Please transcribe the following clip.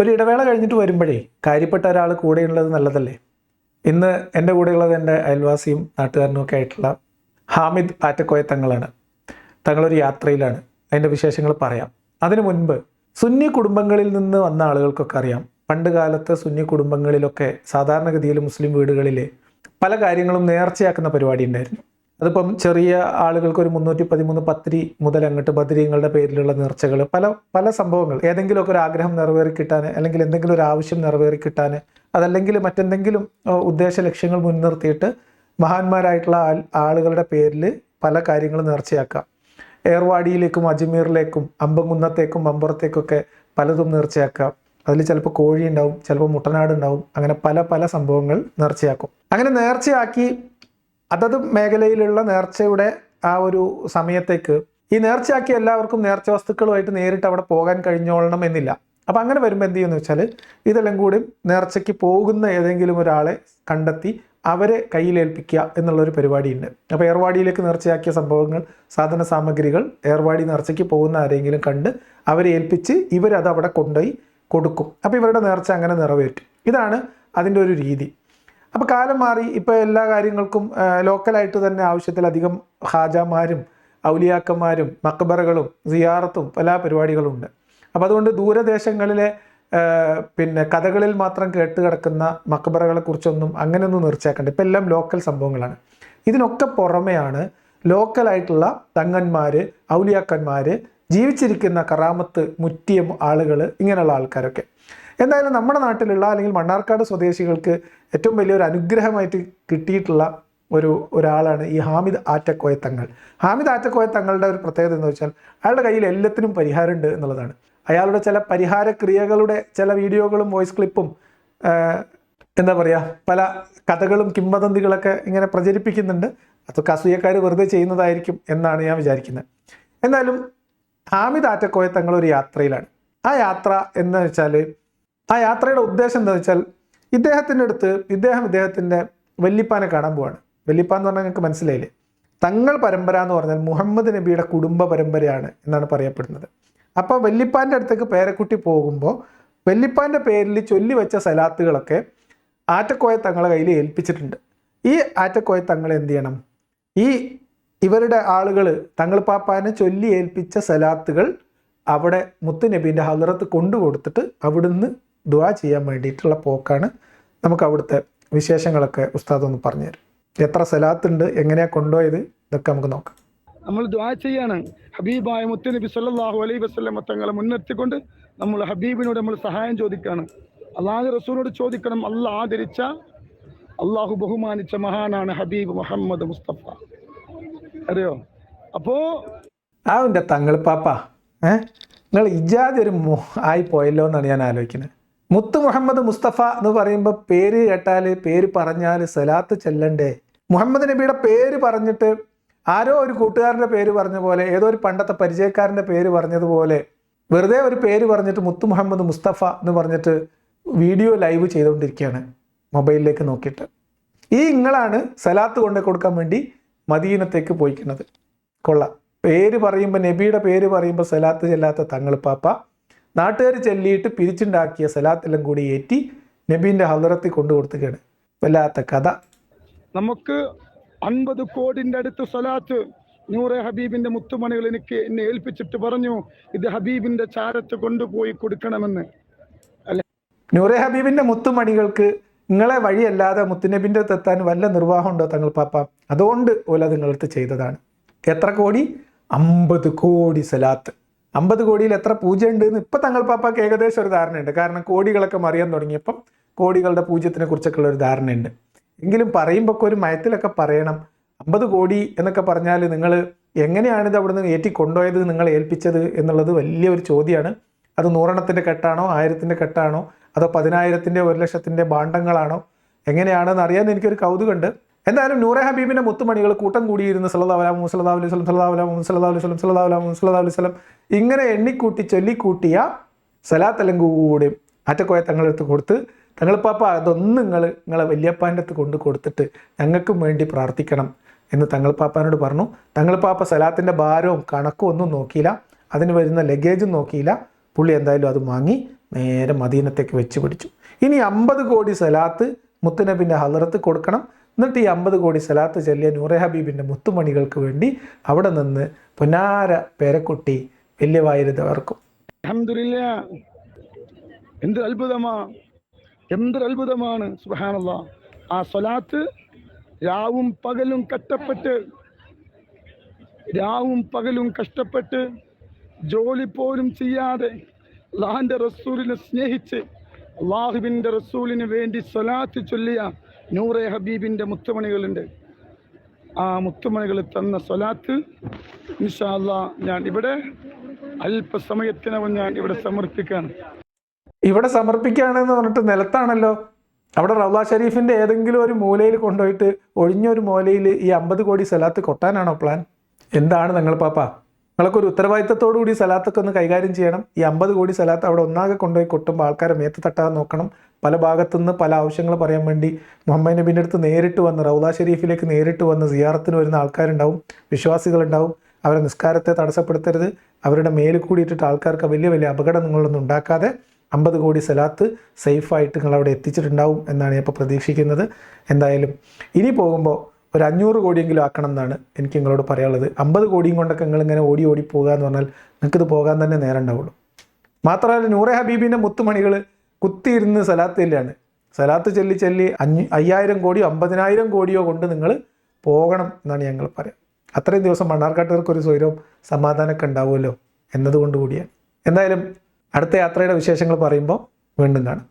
ഒരു ഇടവേള കഴിഞ്ഞിട്ട് വരുമ്പോഴേ കാര്യപ്പെട്ട ഒരാൾ കൂടെയുള്ളത് നല്ലതല്ലേ? ഇന്ന് എന്റെ കൂടെയുള്ളത് എന്റെ അയൽവാസിയും നാട്ടുകാരനും ഒക്കെ ആയിട്ടുള്ള ഹാമിദ് ആറ്റക്കോയ തങ്ങളാണ്. തങ്ങളൊരു യാത്രയിലാണ്. അതിന്റെ വിശേഷങ്ങൾ പറയാം. അതിനു മുൻപ് സുന്നി കുടുംബങ്ങളിൽ നിന്ന് വന്ന ആളുകൾക്കൊക്കെ അറിയാം. പണ്ട് കാലത്ത് സുന്നി കുടുംബങ്ങളിലൊക്കെ സാധാരണഗതിയിൽ മുസ്ലിം വീടുകളിൽ പല കാര്യങ്ങളും നേർച്ചയാക്കുന്ന പരിപാടി ഉണ്ടായിരുന്നു. അതിപ്പം ചെറിയ ആളുകൾക്ക് ഒരു മുന്നൂറ്റി പതിമൂന്ന് പത്തിരി മുതൽ അങ്ങോട്ട് ബദരീങ്ങളുടെ പേരിലുള്ള നേർച്ചകൾ പല പല സംഭവങ്ങൾ. ഏതെങ്കിലുമൊക്കെ ഒരു ആഗ്രഹം നിറവേറി കിട്ടാൻ അല്ലെങ്കിൽ എന്തെങ്കിലും ഒരു ആവശ്യം നിറവേറി കിട്ടാൻ അതല്ലെങ്കിൽ മറ്റെന്തെങ്കിലും ഉദ്ദേശ ലക്ഷ്യങ്ങൾ മുൻനിർത്തിയിട്ട് മഹാന്മാരായിട്ടുള്ള ആളുകളുടെ പേരിൽ പല കാര്യങ്ങളും നേർച്ചയാക്കാം. ഏർവാടിയിലേക്കും അജ്മീറിലേക്കും അമ്പംകുന്നത്തേക്കും അമ്പുറത്തേക്കൊക്കെ പലതും നേർച്ചയാക്കാം. അതിൽ ചിലപ്പോൾ കോഴി ഉണ്ടാവും ചിലപ്പോൾ മുട്ടനാട് ഉണ്ടാവും അങ്ങനെ പല പല സംഭവങ്ങൾ നേർച്ചയാക്കും. അങ്ങനെ നേർച്ചയാക്കി അതത് മേഖലയിലുള്ള നേർച്ചയുടെ ആ ഒരു സമയത്തേക്ക് ഈ നേർച്ചയാക്കി എല്ലാവർക്കും നേർച്ച വസ്തുക്കളുമായിട്ട് നേരിട്ട് അവിടെ പോകാൻ കഴിഞ്ഞോളണം എന്നില്ല. അപ്പം അങ്ങനെ വരുമ്പോൾ എന്ത് ചെയ്യുമെന്ന് വെച്ചാൽ ഇതെല്ലാം കൂടി നേർച്ചയ്ക്ക് പോകുന്ന ഏതെങ്കിലും ഒരാളെ കണ്ടെത്തി അവരെ കയ്യിലേൽപ്പിക്കുക എന്നുള്ളൊരു പരിപാടിയുണ്ട്. അപ്പോൾ ഏർവാടിയിലേക്ക് നേർച്ചയാക്കിയ സംഭവങ്ങൾ സാധന സാമഗ്രികൾ ഏർവാടി നേർച്ചയ്ക്ക് പോകുന്ന ആരെങ്കിലും കണ്ട് അവരെ ഏൽപ്പിച്ച് ഇവരത് അവിടെ കൊണ്ടുപോയി കൊടുക്കും. അപ്പോൾ ഇവരുടെ നേർച്ച അങ്ങനെ നിറവേറ്റും. ഇതാണ് അതിന്റെ ഒരു രീതി. അപ്പോൾ കാലം മാറി ഇപ്പോൾ എല്ലാ കാര്യങ്ങൾക്കും ലോക്കലായിട്ട് തന്നെ ആവശ്യത്തിലധികം ഹാജാമാരും ഔലിയാക്കന്മാരും മക്ബറകളും സിയാറത്തും പല പരിപാടികളും ഉണ്ട് അപ്പോൾ അതുകൊണ്ട് ദൂരദേശങ്ങളിലെ പിന്നെ കഥകളിൽ മാത്രം കേട്ട് കിടക്കുന്ന മക്ബറകളെ കുറിച്ചൊന്നും അങ്ങനെയൊന്നും നിർച്ചയാക്കണ്ട. ഇപ്പം എല്ലാം ലോക്കൽ സംഭവങ്ങളാണ്. ഇതിനൊക്കെ പുറമെയാണ് ലോക്കലായിട്ടുള്ള തങ്ങന്മാർ ഔലിയാക്കന്മാർ ജീവിച്ചിരിക്കുന്ന കറാമത്ത് മുറ്റിയ ആളുകൾ ഇങ്ങനെയുള്ള ആൾക്കാരൊക്കെ. എന്തായാലും നമ്മുടെ നാട്ടിലുള്ള അല്ലെങ്കിൽ മണ്ണാർക്കാട് സ്വദേശികൾക്ക് ഏറ്റവും വലിയൊരു അനുഗ്രഹമായിട്ട് കിട്ടിയിട്ടുള്ള ഒരു ഒരാളാണ് ഈ ഹാമിദ് ആറ്റക്കോയ തങ്ങൾ. ഹാമിദ് ആറ്റക്കോയ തങ്ങളുടെ ഒരു പ്രത്യേകത എന്ന് വെച്ചാൽ അയാളുടെ കയ്യിൽ എല്ലാത്തിനും പരിഹാരമുണ്ട് എന്നുള്ളതാണ്. അയാളുടെ ചില പരിഹാര ക്രിയകളുടെ ചില വീഡിയോകളും വോയിസ് ക്ലിപ്പും എന്താ പറയുക പല കഥകളും കിംവദന്തികളൊക്കെ ഇങ്ങനെ പ്രചരിപ്പിക്കുന്നുണ്ട്. അതൊക്കെ അസൂയക്കാർ വെറുതെ ചെയ്യുന്നതായിരിക്കും എന്നാണ് ഞാൻ വിചാരിക്കുന്നത്. എന്നാലും ഹാമിദ് ആറ്റക്കോയ തങ്ങൾ ഒരു യാത്രയിലാണ്. ആ യാത്ര എന്ന് വെച്ചാൽ ആ യാത്രയുടെ ഉദ്ദേശം എന്താ വെച്ചാൽ ഇദ്ദേഹത്തിന്റെ അടുത്ത് ഇദ്ദേഹം ഇദ്ദേഹത്തിന്റെ വല്ലിപ്പാനെ കാണാൻ പോവാണ്. വല്ലിപ്പ എന്ന് പറഞ്ഞാൽ നിങ്ങൾക്ക് മനസ്സിലായില്ലേ? തങ്ങൾ പരമ്പര എന്ന് പറഞ്ഞാൽ മുഹമ്മദ് നബിയുടെ കുടുംബ പരമ്പരയാണ് എന്നാണ് പറയപ്പെടുന്നത്. അപ്പോൾ വല്ലിപ്പാന്റെ അടുത്തേക്ക് പേരക്കുട്ടി പോകുമ്പോൾ വല്ലിപ്പാന്റെ പേരിൽ ചൊല്ലി വെച്ച സലാത്തുകളൊക്കെ ആറ്റക്കോയ തങ്ങളെ കയ്യിൽ ഏൽപ്പിച്ചിട്ടുണ്ട്. ഈ ആറ്റക്കോയ തങ്ങൾ എന്ത് ചെയ്യണം? ഈ ഇവരുടെ ആളുകൾ തങ്ങൾ പാപ്പാനെ ചൊല്ലി ഏൽപ്പിച്ച സലാത്തുകൾ അവിടെ മുത്തുനബീന്റെ ഹലറത്ത് കൊണ്ടു കൊടുത്തിട്ട് അവിടുന്ന് ദുആ ചെയ്യാൻ വേണ്ടിയിട്ടുള്ള പോക്കാണ് നമുക്ക് അവിടുത്തെ വിശേഷങ്ങളൊക്കെ ഉസ്താദ് ഒന്ന് പറഞ്ഞു തരും. എത്ര സലാത്ത് ഉണ്ട് എങ്ങനെയാണ് കൊണ്ടുപോയത് ഇതൊക്കെ നമുക്ക് നോക്കാം. നമ്മൾ ദ്വാ ചെയ്യാണ്. ഹബീബായ മുത്തുനബി സല്ലല്ലാഹു അലൈഹി വസല്ലം തങ്ങളെ മുൻനിർത്തിക്കൊണ്ട് നമ്മൾ ഹബീബിനോട് നമ്മൾ സഹായം ചോദിക്കണം. അള്ളാഹു റസൂലിനോട് ചോദിക്കണം അള്ളാഹ് ആദരിച്ച അള്ളാഹു ബഹുമാനിച്ച മഹാനാണ് ഹബീബ് മുഹമ്മദ് മുസ്തഫ. അറിയോ? അപ്പോ ആ തങ്ങൾ പാപ്പ ഏഹ് നിങ്ങൾ ഇജാതി ഒരു ആയി പോയല്ലോ എന്നാണ് ഞാൻ ആലോചിക്കുന്നത്. മുത്ത് മുഹമ്മദ് മുസ്തഫ എന്ന് പറയുമ്പോൾ പേര് കേട്ടാൽ പേര് പറഞ്ഞാൽ സലാത്ത് ചെല്ലണ്ടേ? മുഹമ്മദ് നബിയുടെ പേര് പറഞ്ഞിട്ട് ആരോ ഒരു കൂട്ടുകാരന്റെ പേര് പറഞ്ഞ പോലെ ഏതോ ഒരു പണ്ടത്തെ പരിചയക്കാരന്റെ പേര് പറഞ്ഞതുപോലെ വെറുതെ ഒരു പേര് പറഞ്ഞിട്ട് മുത്തു മുഹമ്മദ് മുസ്തഫ എന്ന് പറഞ്ഞിട്ട് വീഡിയോ ലൈവ് ചെയ്തുകൊണ്ടിരിക്കുകയാണ് മൊബൈലിലേക്ക് നോക്കിയിട്ട്. ഈ ഇങ്ങളാണ് സലാത്ത് കൊണ്ടു കൊടുക്കാൻ വേണ്ടി മദീനത്തേക്ക് പോയിക്കുന്നത്. കൊള്ളാം. പേര് പറയുമ്പോൾ നബിയുടെ പേര് പറയുമ്പോൾ സലാത്ത് ചെല്ലാത്ത തങ്ങൾ പാപ്പ. നാട്ടുകാർ ചെല്ലിയിട്ട് പിരിച്ചുണ്ടാക്കിയ സലാത്തെല്ലാം കൂടി ഏറ്റി നബീന്റെ ഹലറത്തിൽ കൊണ്ടു കൊടുത്തുകയാണ് വല്ലാത്ത കഥ. നമുക്ക് അൻപത് കോടിന്റെ അടുത്ത് സലാത്ത് നൂറെ ഹബീബിന്റെ മുത്തുമണികൾ എനിക്ക് എന്നെ ഏൽപ്പിച്ചിട്ട് പറഞ്ഞു ഇത് ഹബീബിന്റെ ചാരത്ത് കൊണ്ടുപോയി കൊടുക്കണമെന്ന്. നൂറെ ഹബീബിന്റെ മുത്തുമണികൾക്ക് നിങ്ങളെ വഴിയല്ലാതെ മുത്തുനബിന്റെ അടുത്ത് എത്താൻ വല്ല നിർവാഹമുണ്ടോ തങ്ങൾ പാപ്പ? അതുകൊണ്ട് ഓല നിങ്ങളടുത്ത് ചെയ്തതാണ്. എത്ര കോടി? അമ്പത് കോടി സലാത്ത്. അമ്പത് കോടിയിൽ എത്ര പൂജ ഉണ്ട് എന്ന് ഇപ്പം തങ്ങൾ പാപ്പാക്ക് ഏകദേശം ഒരു ധാരണയുണ്ട്. കാരണം കോടികളൊക്കെ മറിയാൻ തുടങ്ങിയപ്പം കോടികളുടെ പൂജ്യത്തിനെ കുറിച്ചൊക്കെ ഉള്ള ഒരു ധാരണയുണ്ട്. എങ്കിലും പറയുമ്പോൾ ഒരു മയത്തിലൊക്കെ പറയണം അമ്പത് കോടി എന്നൊക്കെ പറഞ്ഞാൽ നിങ്ങൾ എങ്ങനെയാണ് ഇത് അവിടെ നിന്ന് ഏറ്റി കൊണ്ടുപോയത് നിങ്ങൾ ഏൽപ്പിച്ചത് എന്നുള്ളത് വലിയൊരു ചോദ്യമാണ്. അത് നൂറെണ്ണത്തിന്റെ കെട്ടാണോ ആയിരത്തിന്റെ കെട്ടാണോ അതോ പതിനായിരത്തിന്റെ ഒരു ലക്ഷത്തിന്റെ ബാണ്ടങ്ങളാണോ എങ്ങനെയാണെന്ന് അറിയാൻ എനിക്കൊരു കൗതുകമുണ്ട്. എന്തായാലും നൂറെ ഹബീബിന്റെ മുത്തുമണികൾ കൂട്ടം കൂടിയിരുന്ന് വസല്ലം സല്ലല്ലാഹു അലൈഹി സ്വലം വസല്ലം സല്ലല്ലാഹു അലൈഹി അലൈഹി വസല്ലം സല്ലല്ലാഹു അലൈഹി വസല്ലം ഇങ്ങനെ എണ്ണിക്കൂട്ടി ചൊല്ലിക്കൂട്ടിയ സലാത്തെല്ലാം കൂടി ആറ്റക്കോയ തങ്ങളെടുത്ത് കൊടുത്ത് തങ്ങൾ പാപ്പ അതൊന്നും നിങ്ങൾ നിങ്ങളെ വല്യപ്പാന്റെ അടുത്ത് കൊണ്ട് കൊടുത്തിട്ട് ഞങ്ങൾക്കും വേണ്ടി പ്രാർത്ഥിക്കണം എന്ന് തങ്ങൾ പാപ്പാനോട് പറഞ്ഞു. തങ്ങൾ പാപ്പ സലാത്തിന്റെ ഭാരവും കണക്കും ഒന്നും നോക്കിയില്ല. അതിന് വരുന്ന ലഗേജും നോക്കിയില്ല. പുള്ളി എന്തായാലും അത് വാങ്ങി നേരെ മദീനത്തേക്ക് വെച്ച് പിടിച്ചു. ഇനി അമ്പത് കോടി സലാത്ത് മുത്തുനബിന്റെ ഹലറത്ത് കൊടുക്കണം. എന്നിട്ട് ഈ അമ്പത് കോടി സലാത്ത് ചെല്ലിയ നൂറെ ഹബീബിന്റെ മുത്തുമണികൾക്ക് വേണ്ടി അവിടെ നിന്ന് പൊന്നാര പേരക്കുട്ടി വലിയ വായിരുന്നവർക്കും എന്ത് അത്ഭുതമാണ്. സുഹാനുള്ള ആ സ്വലാത്ത് രാവും പകലും കഷ്ടപ്പെട്ട് രാവും പകലും കഷ്ടപ്പെട്ട് ജോലി പോലും ചെയ്യാതെ അള്ളാഹിന്റെ റസൂലിനെ സ്നേഹിച്ച് അള്ളാഹുബിന്റെ റസൂലിന് വേണ്ടി സ്വലാത്ത് ചൊല്ലിയ നൂറെ ഹബീബിന്റെ മുത്തുമണികളുണ്ട്. ആ മുത്തുമണികൾ തന്ന സ്വലാത്ത് ഇൻഷാ അല്ലാ ഞാൻ ഇവിടെ അല്പസമയത്തിനകം ഞാൻ ഇവിടെ സമർപ്പിക്കുകയാണ് ഇവിടെ സമർപ്പിക്കുകയാണെന്ന് പറഞ്ഞിട്ട് നിലത്താണല്ലോ. അവിടെ റൗല ഷരീഫിന്റെ ഏതെങ്കിലും ഒരു മൂലയിൽ കൊണ്ടുപോയിട്ട് ഒഴിഞ്ഞൊരു മൂലയിൽ ഈ അമ്പത് കോടി സ്ഥലത്ത് കൊട്ടാനാണോ പ്ലാൻ എന്താണ് നിങ്ങൾ പാപ്പ? നിങ്ങളൊക്കെ ഒരു ഉത്തരവാദിത്തത്തോടു കൂടി സലാത്തൊക്കെ ഒന്ന് കൈകാര്യം ചെയ്യണം. ഈ അമ്പത് കോടി സലാത്ത് അവിടെ ഒന്നാകെ കൊണ്ടുപോയി കൊട്ടുമ്പോൾ ആൾക്കാരെ മേത്ത് തട്ടാതെ നോക്കണം. പല ഭാഗത്തുനിന്ന് പല ആവശ്യങ്ങൾ പറയാൻ വേണ്ടി മുഹമ്മദ് നബീന്റെ അടുത്ത് നേരിട്ട് വന്ന് റൗദാ ഷെരീഫിലേക്ക് നേരിട്ട് വന്ന് സിയാറത്തിന് വരുന്ന ആൾക്കാരുണ്ടാവും വിശ്വാസികളുണ്ടാവും. അവരെ നിസ്കാരത്തെ തടസ്സപ്പെടുത്തരുത്. അവരുടെ മേലിൽ കൂടിയിട്ടിട്ട് ആൾക്കാർക്ക് വലിയ വലിയ അപകടം നിങ്ങളൊന്നും ഉണ്ടാക്കാതെ അമ്പത് കോടി സലാത്ത് സേഫായിട്ട് നിങ്ങൾ അവിടെ എത്തിച്ചിട്ടുണ്ടാവും എന്നാണ് ഞാൻ ഇപ്പോൾ പ്രതീക്ഷിക്കുന്നത്. എന്തായാലും ഇനി പോകുമ്പോൾ ഒരു അഞ്ഞൂറ് കോടിയെങ്കിലും ആക്കണം എന്നാണ് എനിക്ക് നിങ്ങളോട് പറയാനുള്ളത്. അമ്പത് കോടിയും കൊണ്ടൊക്കെ നിങ്ങൾ ഇങ്ങനെ ഓടി ഓടി പോകുക എന്ന് പറഞ്ഞാൽ നിങ്ങൾക്കിത് പോകാൻ തന്നെ നേരം ഉണ്ടാവുള്ളൂ. മാത്രമല്ല നൂറെ ഹബീബിന്റെ മുത്തുമണികൾ കുത്തിയിരുന്ന് സലാത്തിലാണ് സലാത്ത് ചെല്ലി ചെല്ലി അഞ്ഞ് അയ്യായിരം കോടിയോ അമ്പതിനായിരം കോടിയോ കൊണ്ട് നിങ്ങൾ പോകണം എന്നാണ് ഞങ്ങൾ പറയാം. അത്രയും ദിവസം മണ്ണാർക്കാട്ടുകാർക്ക് ഒരു സ്വൈരവും സമാധാനമൊക്കെ ഉണ്ടാവുമല്ലോ എന്നതുകൊണ്ട് കൂടിയാണ്. എന്തായാലും അടുത്ത യാത്രയുടെ വിശേഷങ്ങൾ പറയുമ്പോൾ വീണ്ടും കാണാം.